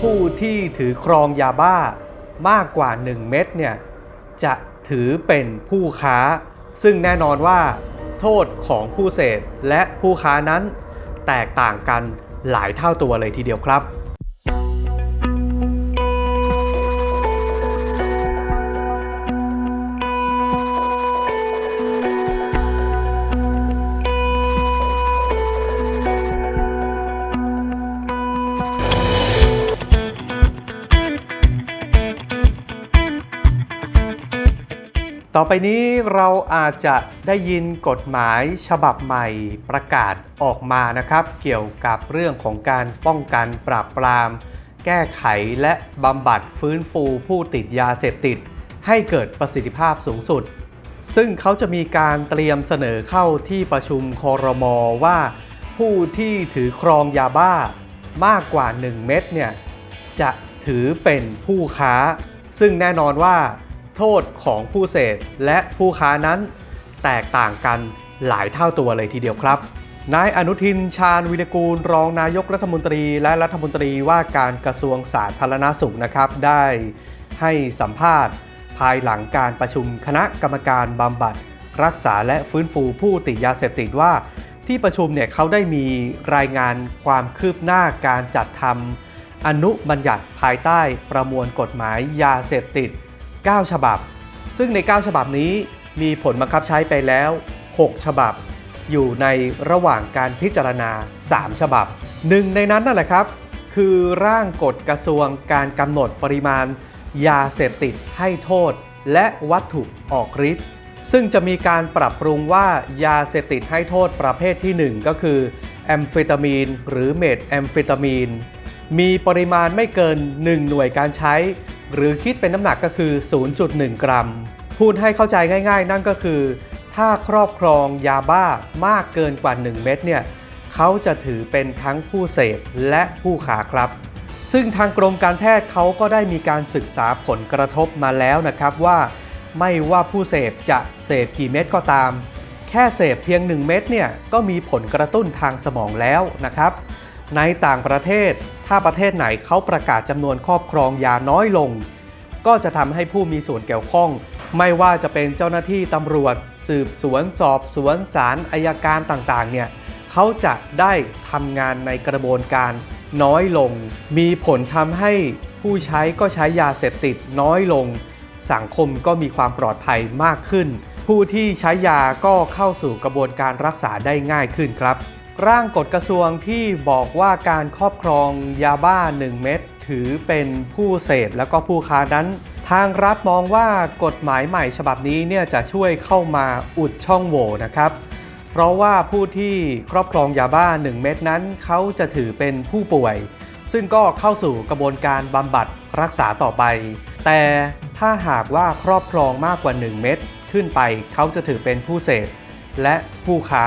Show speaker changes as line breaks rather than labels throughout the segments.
ผู้ที่ถือครองยาบ้ามากกว่า 1 เม็ดเนี่ยจะถือเป็นผู้ค้า ซึ่งแน่นอนว่าโทษของผู้เสพและผู้ค้านั้น แตกต่างกันหลายเท่าตัวเลยทีเดียวครับ ต่อไปนี้เราอาจจะได้ยินกฎหมายฉบับใหม่ประกาศออกมานะครับ เกี่ยวกับเรื่องของการป้องกันปราบปราม แก้ไขและบำบัดฟื้นฟูผู้ติดยาเสพติด ให้เกิดประสิทธิภาพสูงสุด ซึ่งเขาจะมีการเตรียมเสนอเข้าที่ประชุมคอรมอว่า ผู้ที่ถือครองยาบ้ามากกว่า 1 เม็ดเนี่ยจะถือเป็นผู้ค้า ซึ่งแน่นอนว่า โทษของผู้เสพและผู้ค้านั้นแตกต่างกันหลายเท่าตัวเลยทีเดียวครับ นายอนุทินชาญวิรกูล รองนายกรัฐมนตรีและรัฐมนตรีว่าการกระทรวงสาธารณสุขนะครับ ได้ให้สัมภาษณ์ ภายหลังการประชุมคณะกรรมการบำบัด รักษาและฟื้นฟูผู้ติดยาเสพติดว่า ที่ประชุมเนี่ยเขาได้มีรายงานความคืบหน้าการจัดทำอนุบัญญัติภายใต้ประมวลกฎหมายยาเสพติด 9 ฉบับ ซึ่งใน 9 ฉบับนี้มีผลบังคับใช้ไปแล้ว 6 ฉบับ อยู่ในระหว่างการพิจารณา 3 ฉบับ หนึ่งในนั้นนั่นแหละครับ คือร่างกฎกระทรวงการกำหนดปริมาณ ยาเสพติดให้โทษ และวัตถุออกฤทธิ์ซึ่งจะมีการปรับปรุงว่ายาเสพติดให้โทษประเภทที่ 1 ก็คือแอมเฟตามีน หรือเมทแอมเฟตามีน มีปริมาณไม่เกิน 1 หน่วยการใช้ หรือคิดเป็นน้ำหนักก็คือ 0.1 กรัม พูดให้เข้าใจง่าย ๆ นั่นก็คือ ถ้าครอบครองยาบ้ามากเกินกว่า 1 เม็ดเนี่ยเขาจะถือเป็นทั้งผู้เสพและผู้ขาครับ ซึ่งทางกรมการแพทย์เขาก็ได้มีการศึกษาผลกระทบมาแล้วนะครับว่า ไม่ว่าผู้เสพจะเสพกี่เม็ดก็ตาม แค่เสพเพียง 1 เม็ดเนี่ยก็มีผลกระตุ้นทางสมองแล้วนะครับ ในต่างประเทศ ถ้าประเทศไหนเขาประกาศจำนวนครอบครองยาน้อยลง ก็จะทำให้ผู้มีส่วนเกี่ยวข้อง ไม่ว่าจะเป็นเจ้าหน้าที่ตำรวจ สืบสวนสอบสวนศาลอายการต่างๆ เนี่ยเขาจะได้ทำงานในกระบวนการน้อยลง มีผลทำให้ผู้ใช้ก็ใช้ยาเสพติดน้อยลง สังคมก็มีความปลอดภัยมากขึ้น ผู้ที่ใช้ยาก็เข้าสู่กระบวนการรักษาได้ง่ายขึ้นครับ ร่างกฎกระทรวงที่บอกว่าการครอบครองยาบ้า 1 เม็ดถือเป็นผู้เสพแล้วก็ผู้ค้านั้น ทางรัฐมองว่ากฎหมายใหม่ฉบับนี้เนี่ยจะช่วยเข้ามาอุดช่องโหว่นะครับ เพราะว่าผู้ที่ครอบครองยาบ้า 1 เม็ดนั้นเขาจะถือเป็นผู้ป่วย ซึ่งก็เข้าสู่กระบวนการบำบัดรักษาต่อไป แต่ถ้าหากว่าครอบครองมากกว่า 1 เม็ดขึ้นไปเขาจะถือเป็นผู้เสพและผู้ค้า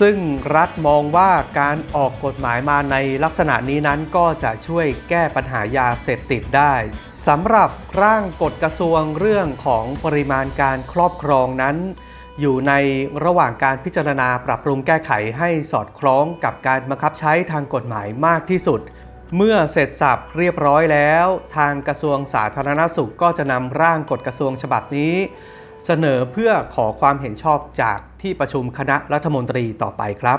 ซึ่งรัฐมองว่าการออกกฎหมายมาในลักษณะนี้นั้นก็จะช่วยแก้ปัญหายาเสพติดได้สำหรับร่างกฎกระทรวงเรื่องของปริมาณการครอบครองนั้น อยู่ในระหว่างการพิจารณาปรับปรุงแก้ไขให้สอดคล้องกับการบังคับใช้ทางกฎหมายมากที่สุด เมื่อเสร็จสับเรียบร้อยแล้ว ทางกระทรวงสาธารณสุขก็จะนำร่างกฎกระทรวงฉบับนี้ เสนอเพื่อขอความเห็นชอบจากที่ประชุมคณะรัฐมนตรีต่อไปครับ